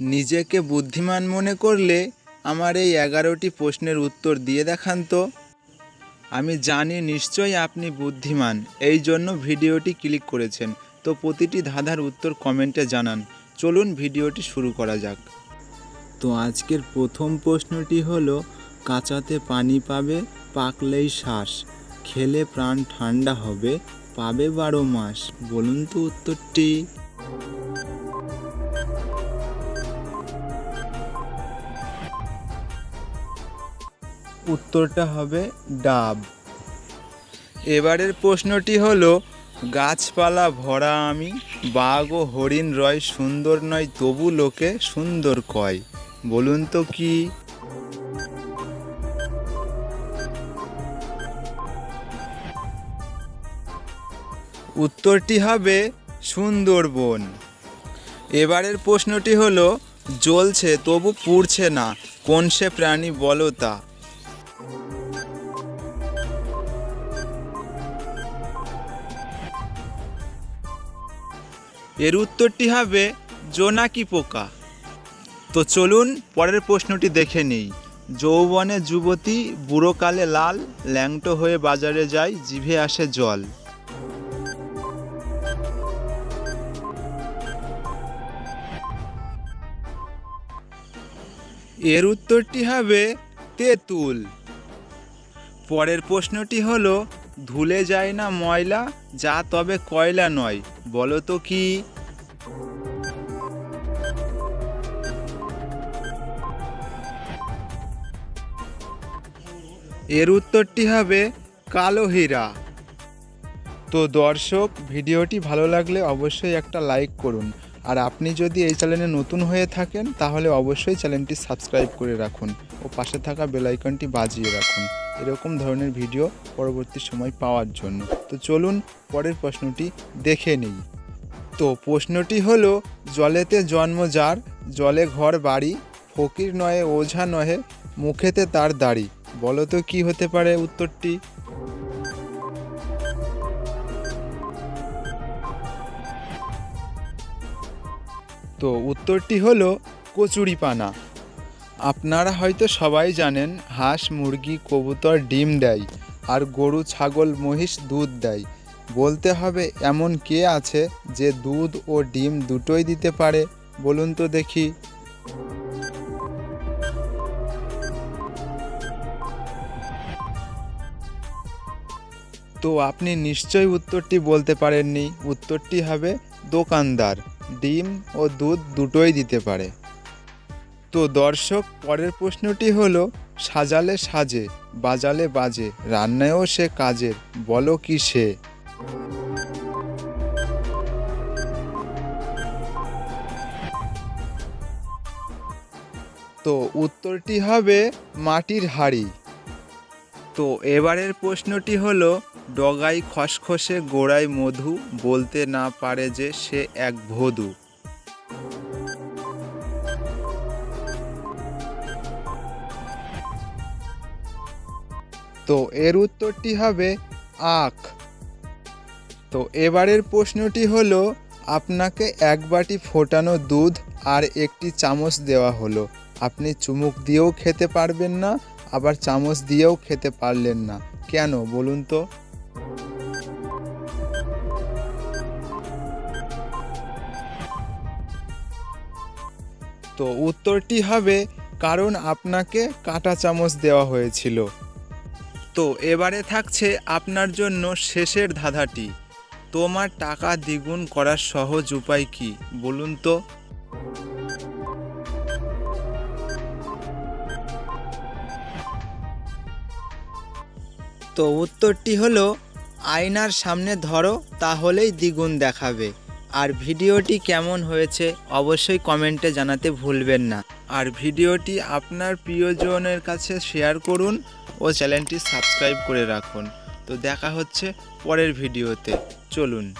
নিজেকে বুদ্ধিমান মনে করলে আমার এই এগারোটি প্রশ্নের উত্তর দিয়ে দেখান তো। আমি জানি নিশ্চয়ই আপনি বুদ্ধিমান, এই জন্য ভিডিওটি ক্লিক করেছেন। তো প্রতিটি ধাঁধার উত্তর কমেন্টে জানান। চলুন ভিডিওটি শুরু করা যাক। তো আজকের প্রথম প্রশ্নটি হলো, কাঁচাতে পানি পাবে, পাকলেই শ্বাস। খেলে প্রাণ ঠান্ডা হবে, পাবে বারো মাস। বলুন তো উত্তরটি। উত্তরটা হবে ডাব। এবারের প্রশ্নটি হলো, গাছপালা ভরা আমি, বাঘ ও হরিণ রয় সুন্দর নয়, তবু লোকে সুন্দর কয়। বলুন তো কি? উত্তরটি হবে সুন্দরবন। এবারের প্রশ্নটি হলো, জ্বলছে তবু পুড়ছে না, কোন সে প্রাণী বলো এর উত্তরটি হবে জোনাকি পোকা। তো চলুন পরের প্রশ্নটি দেখে নিই। যৌবনে যুবতী বুড়োকালে লাল, ল্যাংটো হয়ে বাজারে যায়, জিভে আসে জল। এর উত্তরটি হবে তেঁতুল। পরের প্রশ্নটি হলো ধুলে যায় না ময়লা, যা তবে কয়লা নয়, বলো তো কি? এর উত্তরটি হবে কালো হীরা। তো দর্শক, ভিডিওটি ভালো লাগলে অবশ্যই একটা লাইক করুন। আর আপনি যদি এই চ্যানেলে নতুন হয়ে থাকেন, তাহলে অবশ্যই চ্যানেলটি সাবস্ক্রাইব করে রাখুন ও পাশে থাকা বেলাইকনটি বাজিয়ে রাখুন। এরকম ধরনের ভিডিও পরবর্তী সময় পাওয়ার জন্য। তো চলুন পরের প্রশ্নটি দেখে নিই। তো প্রশ্নটি হলো, জলেতে জন্ম যার, জলে ঘর বাড়ি, ফকির নয় ওঝা নহে, মুখেতে তার দাড়ি। বলো তো কি হতে পারে উত্তরটি? তো উত্তরটি হলো, কচুরিপানা। আপনারা হয়তো সবাই জানেন, হাঁস, মুরগি, কবুতর, ডিম দেয় আর গরু, ছাগল, মহিষ দুধ দেয়। বলতে হবে এমন কে আছে যে দুধ ও ডিম দুটোই দিতে পারে? বলুন তো দেখি। তো আপনি নিশ্চয়ই উত্তরটি বলতে পারেননি। উত্তরটি হবে দোকানদার। ডিম ও দুধ দুটোই দিতে পারে। তো দর্শক, পরের প্রশ্নটি হলো, সাজালে সাজে, বাজালে বাজে, রান্নায়ও সে কাজের, বলো কি সে? তো উত্তরটি হবে, মাটির হাড়ি। তো এবারের প্রশ্নটি হলো ডগাই খসখসে গোড়ায় মধু, বলতে না পারে যে সে এক ভদু। তো এর উত্তরটি হবে আখ। তো এবারের প্রশ্নটি হলো, আপনাকে এক বাটি ফোটানো দুধ আর একটি চামচ দেওয়া হলো। আপনি চুমুক দিয়েও খেতে পারবেন না, আবার চামচ দিয়েও খেতে পারলেন না। কেন, বলুন তো? তো উত্তরটি হবে, কারণ আপনাকে কাঁটা চামচ দেওয়া হয়েছিল। তো এবারে থাকছে আপনার জন্য শেষের ধাঁধাটি। তোমার টাকা দ্বিগুণ করার সহজ উপায় কি, বলুন তো? তো উত্তরটি হলো, আয়নার সামনে ধরো, তাহলেই দ্বিগুণ দেখাবে। আর ভিডিওটি কেমন হয়েছে অবশ্যই কমেন্টে জানাতে ভুলবেন না। আর ভিডিওটি আপনার প্রিয়জনের কাছে শেয়ার করুন ও চ্যানেলটি সাবস্ক্রাইব করে রাখুন। তো দেখা হচ্ছে পরের ভিডিওতে। চলুন।